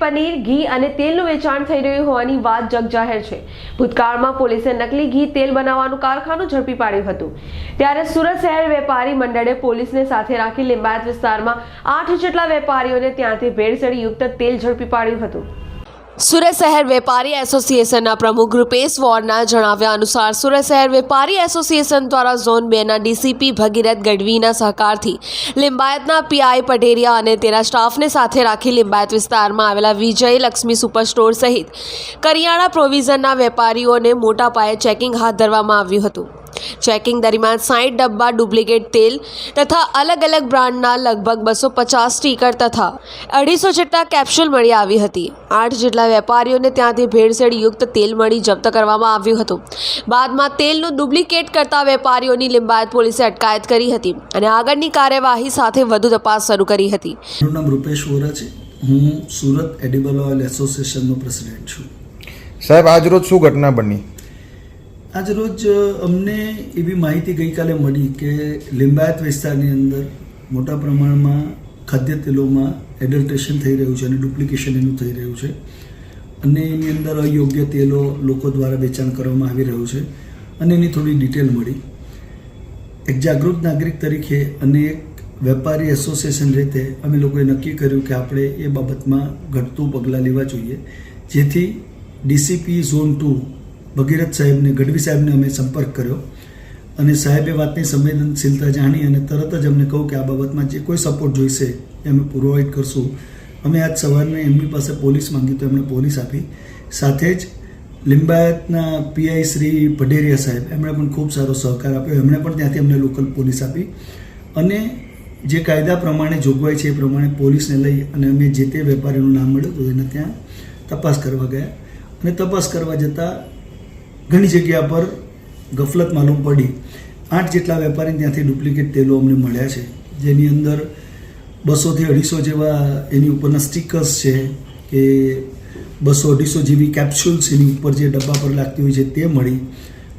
પનીર, ઘી અને તેલનું વેચાણ થઈ રહ્યું હોવાની વાત જગજાહેર છે. ભૂતકાળમાં પોલીસે નકલી ઘી, તેલ બનાવવાનું કારખાનું ઝડપી પાડ્યું હતું. ત્યારે સુરત શહેર વેપારી મંડળે પોલીસને સાથે રાખી લિંબાયત વિસ્તારમાં આઠ જેટલા વેપારીઓને ત્યાંથી ભેળસેળયુક્ત તેલ ઝડપી પાડ્યું હતું. સુરત શહેર વેપારી એસોસિએશનના પ્રમુખ રૂપેશ વોરના જણાવ્યા અનુસાર સુરત શહેર વેપારી એસોસિએશન દ્વારા ઝોન બેના ડીસીપી ભગીરથ ગઢવીના સહકારથી લિંબાયતના પીઆઈ પટેરિયા અને તેના સ્ટાફને સાથે રાખી લિંબાયત વિસ્તારમાં આવેલા વિજય લક્ષ્મી સુપર સ્ટોર સહિત કરિયાણા પ્રોવિઝનના વેપારીઓને મોટા પાયે ચેકિંગ હાથ ધરવામાં આવ્યું હતું. ચેકિંગ દરમિયાન સાઠ ડબ્બા ડુપ્લિકેટ તેલ તથા અલગ અલગ બ્રાન્ડના લગભગ બસો પચાસ સ્ટીકર તથા અઢીસો જેટલા કેપ્સ્યુલ મળી આવી હતી. આઠ જેટલા વેપારીઓને ત્યાંથી ભેળસેળયુક્ત તેલ મળી જપ્ત કરવામાં આવ્યું હતું. બાદમાં તેલનું ડુપ્લિકેટ કરતા વેપારીઓની લિંબાયત પોલીસે અટકાયત કરી હતી અને આગળની કાર્યવાહી સાથે વધુ તપાસ શરૂ કરી હતી. મારું નામ રૂપેશ વોરા છે. હું સુરત એડિબલ ઓઇલ એસોસિએશનનો પ્રેસિડેન્ટ છું. સાહેબ આજ રોજ શું ઘટના બની? આજ રોજ અમને એવી માહિતી ગઈકાલે મળી કે લિંબાયત વિસ્તારની અંદર મોટા પ્રમાણમાં ખાદ્ય તેલોમાં એડલ્ટ્રેશન થઈ રહ્યું છે અને ડુપ્લિકેશન એનું થઈ રહ્યું છે. અને એની અંદર અયોગ્ય તેલો લોકો દ્વારા વેચાણ કરવામાં આવી રહ્યું છે. અને એની થોડી ડિટેલ મળી. એક જાગૃત નાગરિક તરીકે અને એક વેપારી એસોસિએશન રીતે અમે લોકોએ નક્કી કર્યું કે આપણે એ બાબતમાં ઘટતું પગલાં લેવા જોઈએ. જેથી ડીસીપી ઝોન ટુ ભગીરથ સાહેબને, ગઢવી સાહેબને અમે સંપર્ક કર્યો અને સાહેબે વાતની સંવેદનશીલતા જાણી અને તરત જ અમને કહું કે આ બાબતમાં જે કોઈ સપોર્ટ જોઈશે એ અમે પ્રોવાઈડ કરશું. અમે આજ સવારને એમની પાસે પોલીસ માંગી તો એમણે પોલીસ આપી. સાથે જ લિંબાયતના પીઆઈ શ્રી ભઢેરિયા સાહેબ એમણે પણ ખૂબ સારો સહકાર આપ્યો. એમણે પણ ત્યાંથી અમને લોકલ પોલીસ આપી. અને જે કાયદા પ્રમાણે જોગવાઈ છે એ પ્રમાણે પોલીસને લઈ અને અમે જે તે વેપારીનું નામ મળ્યું તો એને ત્યાં તપાસ કરવા ગયા. અને તપાસ કરવા જતાં ઘણી જગ્યા પર ગફલત માલુમ પડી. આઠ જેટલા વેપારી ત્યાંથી ડુપ્લિકેટ તેલો અમને મળ્યા છે. જેની અંદર બસોથી અઢીસો જેવા એની ઉપરના સ્ટીકર્સ છે કે બસો અઢીસો જેવી કેપ્સ્યુલ્સ એની ઉપર જે ડબ્બા પર લાગતી હોય છે તે મળી.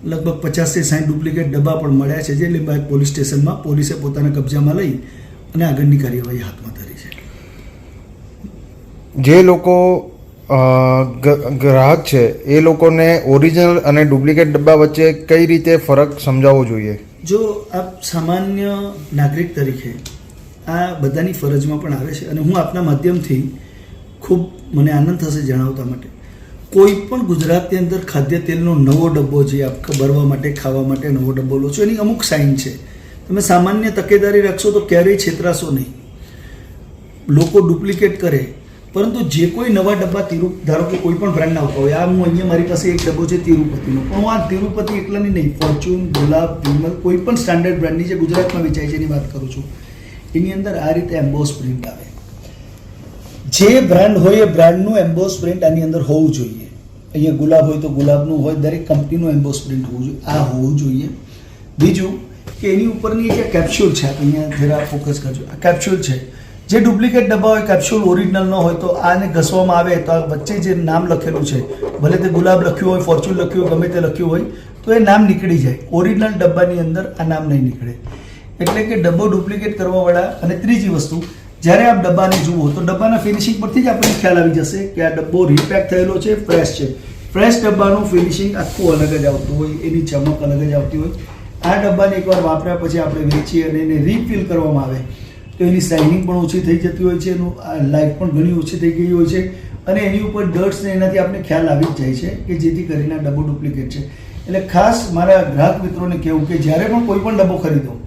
લગભગ પચાસથી સાઠ ડુપ્લિકેટ ડબ્બા પણ મળ્યા છે જે લીંબાયત પોલીસ સ્ટેશનમાં પોલીસે પોતાના કબજામાં લઈ અને આગળની કાર્યવાહી હાથમાં ધરી છે. જે લોકો ગ્રાહક છે, એ લોકોને ઓરિજિનલ અને ડુપ્લિકેટ ડબ્બા વચ્ચે કઈ રીતે ફરક સમજાવવો જોઈએ? જો આપ સામાન્ય નાગરિક તરીકે આ બધાની ફરજમાં પણ આવે છે અને હું આપના માધ્યમથી ખૂબ મને આનંદ થશે જણાવતા માટે. કોઈ પણ ગુજરાતની અંદર ખાદ્ય તેલનો નવો ડબ્બો જે આપ ભરવા માટે, ખાવા માટે નવો ડબ્બો લો છો, એની અમુક સાઇન છે. તમે સામાન્ય તકેદારી રાખશો તો ક્યારેય છેતરાશો નહીં. લોકો ડુપ્લિકેટ કરે પરંતુ જે કોઈ નવા ડબ્બા તિરુ ધારો કે કોઈ પણ બ્રાન્ડના આવતા હોય આ હું અહીંયા મારી પાસે એક ડબ્બો છે તિરુપતિનો. પણ હું આ તિરુપતિ એકલાની નહીં, ફોર્ચ્યુન, ગુલાબ, વિમલ, કોઈ પણ સ્ટાન્ડર્ડ બ્રાન્ડની જે ગુજરાતમાં વેચાય છે એની વાત કરું છું. એની અંદર આ રીતે એમ્બોસ પ્રિન્ટ આવે. જે બ્રાન્ડ હોય એ બ્રાન્ડનું એમ્બોસ પ્રિન્ટ આની અંદર હોવું જોઈએ. અહીંયા ગુલાબ હોય તો ગુલાબનું હોય, દરેક કંપનીનું એમ્બોસ પ્રિન્ટ હોવું જોઈએ. આ હોવું જોઈએ. બીજું કે એની ઉપરની જે કેપ્સ્યુલ છે અહીંયા જરા ફોકસ કરજો. આ કેપ્સ્યુલ છે. જે ડુપ્લિકેટ ડબ્બા હોય કેપ્સ્યુલ ઓરિજિનલ ન હોય તો આને ઘસવામાં આવે તો આ વચ્ચે જે નામ લખેલું છે, ભલે તે ગુલાબ લખ્યું હોય ફોર્ચ્યુન લખ્યું હોય, ગમે તે લખ્યું હોય, તો એ નામ નીકળી જાય. ઓરિજિનલ ડબ્બાની અંદર આ નામ નહીં નીકળે. એટલે કે ડબ્બો ડુપ્લિકેટ કરવાવાળા અને ત્રીજી વસ્તુ, જ્યારે આપ ડબ્બાને જુઓ, તો ડબ્બાના ફિનિશિંગ પરથી જ આપણને ખ્યાલ આવી જશે કે આ ડબ્બો રીપેક થયેલો છે ફ્રેશ છે. ફ્રેશ ડબ્બાનું ફિનિશિંગ આખું અલગ જ આવતું હોય, એની ચમક અલગ જ આવતી હોય. આ ડબ્બાને એકવાર વાપર્યા પછી આપણે વેચીએ અને એને રીફિલ કરવામાં આવે. તો એની શાઇનિંગ પણ ઓછી થઈ જતી હોય છે, એનું લાઈફ પણ ઘણી ઓછી થઈ ગઈ હોય છે. અને એની ઉપર ડર્ટ્સ ને એનાથી આપણે ખ્યાલ આવી જ જાય છે કે જેથી કરીને ડબ્બો ડુપ્લિકેટ છે. એટલે ખાસ મારા ગ્રાહક મિત્રોને કહેવું કે જ્યારે પણ કોઈ પણ ડબ્બો ખરીદો,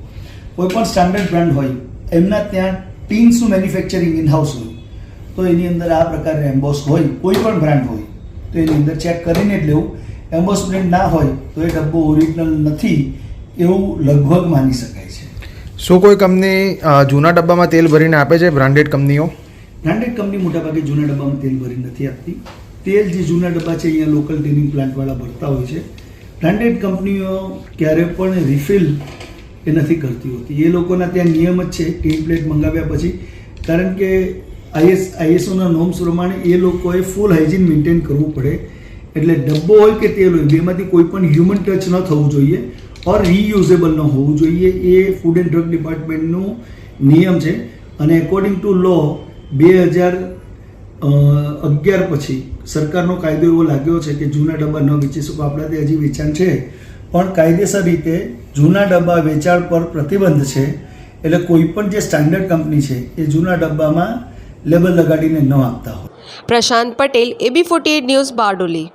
કોઈ પણ સ્ટાન્ડર્ડ બ્રાન્ડ હોય, એમના ત્યાં ટીન્સનું મેન્યુફેક્ચરિંગ ઇન હાઉસ હોય. તો એની અંદર આ પ્રકારે એમ્બોસ હોય, કોઈ પણ બ્રાન્ડ હોય, તો એની અંદર ચેક કરીને જ લેવું. એમ્બોસ બ્રાન્ડ ના હોય, તો એ ડબ્બો ઓરિજિનલ નથી એવું લગભગ માની શકાય છે. શું કોઈ કંપની જૂના ડબ્બામાં તેલ ભરીને આપે છે? બ્રાન્ડેડ કંપનીઓ? બ્રાન્ડેડ કંપની મોટાભાગે જૂના ડબ્બામાં તેલ ભરી નથી આપતી. તેલ જે જૂના ડબ્બા છે, અહીંયા લોકલ ટેનિંગ પ્લાન્ટવાળા ભરતા હોય છે. બ્રાન્ડેડ કંપનીઓ ક્યારે પણ રિફિલ એ નથી કરતી હોતી. એ લોકોના ત્યાં નિયમ જ છે ટીન પ્લેટ મંગાવ્યા પછી. કારણ કે આઈએસ આઈએસઓના નોર્મ્સ પ્રમાણે એ લોકોએ ફૂલ હાઇજીન મેન્ટેન કરવું પડે. એટલે ડબ્બો હોય કે તેલ હોય, બેમાંથી કોઈ પણ હ્યુમન ટચ ન થવું જોઈએ. ઓર રીયુઝેબલ ન હોવું જોઈએ. એ ફૂડ એન્ડ ડ્રગ ડિપાર્ટમેન્ટનું નિયમ છે. અને એકોર્ડિંગ ટુ લો બે હજાર અગિયાર પછી સરકારનો કાયદો એવો લાગ્યો છે કે જૂના ડબ્બા ન વેચી શકો. આપણા ત્યાં હજી વેચાણ છે. પણ કાયદેસર રીતે જૂના ડબ્બા વેચાણ પર પ્રતિબંધ છે. એટલે કોઈ પણ જે સ્ટાન્ડર્ડ કંપની છે એ જૂના ડબ્બામાં લેબલ લગાડીને ન આપતા હોય. Prashant Patel AB forty news Bardoli.